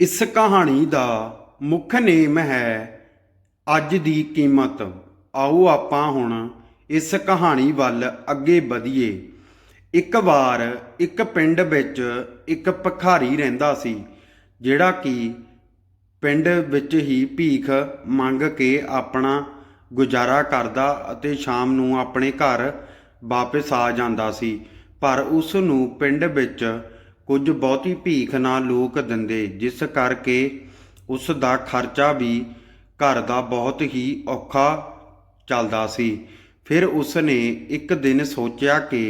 ਇਸ ਕਹਾਣੀ ਦਾ ਮੁੱਖ ਨੇਮ ਹੈ ਅੱਜ ਦੀ ਕੀਮਤ। ਆਓ ਆਪਾਂ ਹੁਣ ਇਸ ਕਹਾਣੀ ਵੱਲ ਅੱਗੇ ਵਧੀਏ। ਇੱਕ ਵਾਰ ਇੱਕ ਪਿੰਡ ਵਿੱਚ ਇੱਕ ਭਿਖਾਰੀ ਰਹਿੰਦਾ ਸੀ, ਜਿਹੜਾ ਕਿ ਪਿੰਡ ਵਿੱਚ ਹੀ ਭੀਖ ਮੰਗ ਕੇ ਆਪਣਾ ਗੁਜ਼ਾਰਾ ਕਰਦਾ ਅਤੇ ਸ਼ਾਮ ਨੂੰ ਆਪਣੇ ਘਰ ਵਾਪਸ ਆ ਜਾਂਦਾ ਸੀ। ਪਰ ਉਸ ਨੂੰ ਪਿੰਡ ਵਿੱਚ ਕੁਝ ਬਹੁਤੀ ਭੀਖ ਨਾ ਲੋਕ ਦਿੰਦੇ, ਜਿਸ ਕਰਕੇ ਉਸ ਦਾ ਖਰਚਾ ਵੀ ਘਰ ਦਾ ਬਹੁਤ ਹੀ ਔਖਾ ਚੱਲਦਾ ਸੀ। ਫਿਰ ਉਸ ਨੇ ਇੱਕ ਦਿਨ ਸੋਚਿਆ ਕਿ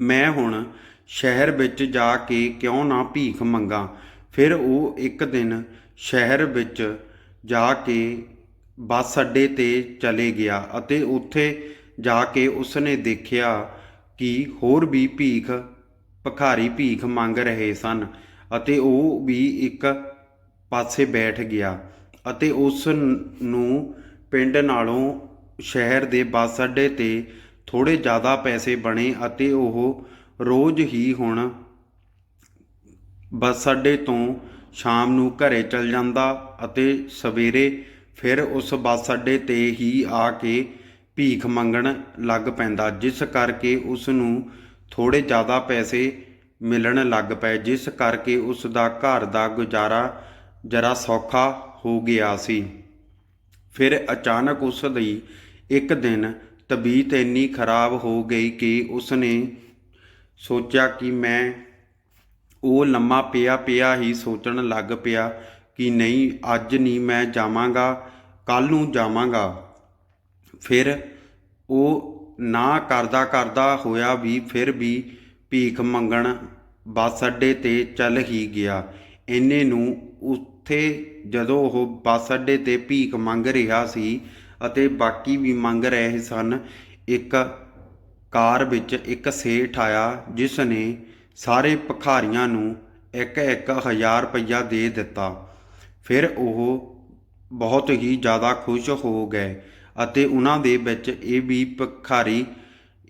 ਮੈਂ ਹੁਣ ਸ਼ਹਿਰ ਵਿੱਚ ਜਾ ਕੇ ਕਿਉਂ ਨਾ ਭੀਖ ਮੰਗਾ। ਫਿਰ ਉਹ ਇੱਕ ਦਿਨ ਸ਼ਹਿਰ ਵਿੱਚ ਜਾ ਕੇ ਬੱਸ ਅੱਡੇ ਤੇ ਚਲੇ ਗਿਆ ਅਤੇ ਉੱਥੇ ਜਾ ਕੇ ਉਸ ਨੇ ਦੇਖਿਆ ਕਿ ਹੋਰ ਵੀ ਭੀਖ ਭਿਖਾਰੀ ਭੀਖ ਮੰਗ ਰਹੇ ਸਨ ਅਤੇ ਉਹ ਵੀ ਇੱਕ ਪਾਸੇ ਬੈਠ ਗਿਆ ਅਤੇ ਉਸ ਨੂੰ ਪਿੰਡ ਨਾਲੋਂ ਸ਼ਹਿਰ ਦੇ ਬੱਸ ਅੱਡੇ ਤੇ ਥੋੜੇ ਜ਼ਿਆਦਾ ਪੈਸੇ ਬਣੇ ਅਤੇ ਉਹ ਰੋਜ਼ ਹੀ ਹੁਣ ਬੱਸ ਅੱਡੇ ਤੋਂ ਸ਼ਾਮ ਨੂੰ ਘਰੇ ਚਲ ਜਾਂਦਾ ਅਤੇ ਸਵੇਰੇ ਫਿਰ ਉਸ ਬੱਸ ਅੱਡੇ ਤੇ ਹੀ ਆ ਕੇ ਭੀਖ ਮੰਗਣ ਲੱਗ ਪੈਂਦਾ, ਜਿਸ ਕਰਕੇ ਉਸ ਨੂੰ ਥੋੜੇ ਜ਼ਿਆਦਾ ਪੈਸੇ ਮਿਲਣ ਲੱਗ ਪਏ, ਜਿਸ ਕਰਕੇ ਉਸ ਦਾ ਘਰ ਦਾ ਗੁਜ਼ਾਰਾ ਜਰਾ ਸੌਖਾ ਹੋ ਗਿਆ ਸੀ। ਫਿਰ ਅਚਾਨਕ ਉਸ ਦੀ ਇੱਕ ਦਿਨ ਤਬੀਅਤ ਇੰਨੀ ਖਰਾਬ ਹੋ ਗਈ ਕਿ ਉਸ ਨੇ ਸੋਚਿਆ ਕਿ ਮੈਂ ਉਹ ਲੰਮਾ ਪਿਆ ਪਿਆ ਹੀ ਸੋਚਣ ਲੱਗ ਪਿਆ ਕਿ ਨਹੀਂ, ਅੱਜ ਨਹੀਂ ਮੈਂ ਜਾਵਾਂਗਾ ਕੱਲ ਨੂੰ ਜਾਵਾਂਗਾ। ਫਿਰ ਉਹ ਨਾ ਕਰਦਾ ਕਰਦਾ ਹੋਇਆ ਵੀ ਫਿਰ ਵੀ ਭੀਖ ਮੰਗਣ ਬੱਸ ਅੱਡੇ ਤੇ ਚੱਲ ਹੀ ਗਿਆ। ਇੰਨੇ ਨੂੰ ਉੱਥੇ ਜਦੋਂ ਉਹ ਬੱਸ ਅੱਡੇ ਤੇ ਭੀਖ ਮੰਗ ਰਿਹਾ ਸੀ ਅਤੇ ਬਾਕੀ ਵੀ ਮੰਗ ਰਹੇ ਸਨ, ਇੱਕ ਕਾਰ ਵਿੱਚ ਇੱਕ ਸੇਠ ਆਇਆ ਜਿਸ ਨੇ ਸਾਰੇ ਭਖਾਰੀਆਂ ਨੂੰ ਇੱਕ ਇੱਕ ਹਜ਼ਾਰ ਰੁਪਈਆ ਦੇ ਦਿੱਤਾ। ਫਿਰ ਉਹ ਬਹੁਤ ਹੀ ਜ਼ਿਆਦਾ ਖੁਸ਼ ਹੋ ਗਏ। ਅਤੇ ਉਹਨਾਂ ਦੇ ਵਿੱਚ ਇਹ ਵੀ ਭਿਖਾਰੀ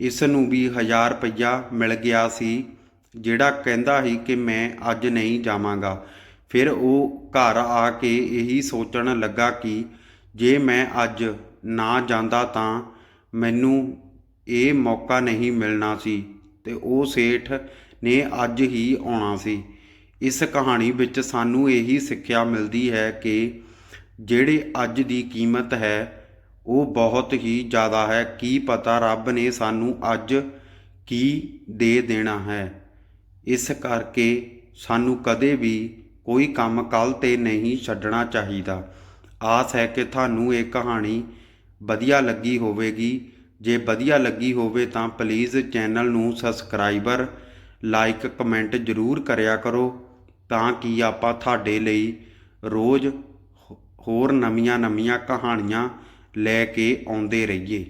ਇਸ ਨੂੰ ਵੀ ਹਜ਼ਾਰ ਰੁਪਈਆ ਮਿਲ ਗਿਆ ਸੀ, ਜਿਹੜਾ ਕਹਿੰਦਾ ਸੀ ਕਿ ਮੈਂ ਅੱਜ ਨਹੀਂ ਜਾਵਾਂਗਾ। ਫਿਰ ਉਹ ਘਰ ਆ ਕੇ ਇਹੀ ਸੋਚਣ ਲੱਗਾ ਕਿ ਜੇ ਮੈਂ ਅੱਜ ਨਾ ਜਾਂਦਾ ਤਾਂ ਮੈਨੂੰ ਇਹ ਮੌਕਾ ਨਹੀਂ ਮਿਲਣਾ ਸੀ ਤੇ ਉਹ ਸੇਠ ਨੇ ਅੱਜ ਹੀ ਆਉਣਾ ਸੀ। ਇਸ ਕਹਾਣੀ ਵਿੱਚ ਸਾਨੂੰ ਇਹੀ ਸਿੱਖਿਆ ਮਿਲਦੀ ਹੈ ਕਿ ਜਿਹੜੇ ਅੱਜ ਦੀ ਕੀਮਤ ਹੈ ਉਹ ਬਹੁਤ ਹੀ ਜ਼ਿਆਦਾ ਹੈ। ਕੀ ਪਤਾ ਰੱਬ ਨੇ ਸਾਨੂੰ ਅੱਜ ਕੀ ਦੇ ਦੇਣਾ ਹੈ। ਇਸ ਕਰਕੇ ਸਾਨੂੰ ਕਦੇ ਵੀ ਕੋਈ ਕੰਮ ਕੱਲ ਤੇ ਨਹੀਂ ਛੱਡਣਾ ਚਾਹੀਦਾ। ਆਸ ਹੈ ਕਿ ਤੁਹਾਨੂੰ ਇਹ ਕਹਾਣੀ ਵਧੀਆ ਲੱਗੀ ਹੋਵੇਗੀ। ਜੇ ਵਧੀਆ ਲੱਗੀ ਹੋਵੇ ਤਾਂ ਪਲੀਜ਼ ਚੈਨਲ ਨੂੰ ਸਬਸਕ੍ਰਾਈਬਰ, ਲਾਈਕ, ਕਮੈਂਟ ਜ਼ਰੂਰ ਕਰਿਆ ਕਰੋ ਤਾਂ ਕਿ ਆਪਾਂ ਤੁਹਾਡੇ ਲਈ ਰੋਜ਼ ਹੋਰ ਨਵੀਆਂ ਨਵੀਆਂ ਕਹਾਣੀਆਂ ਲੈ ਕੇ ਆਉਂਦੇ ਰਹੀਏ।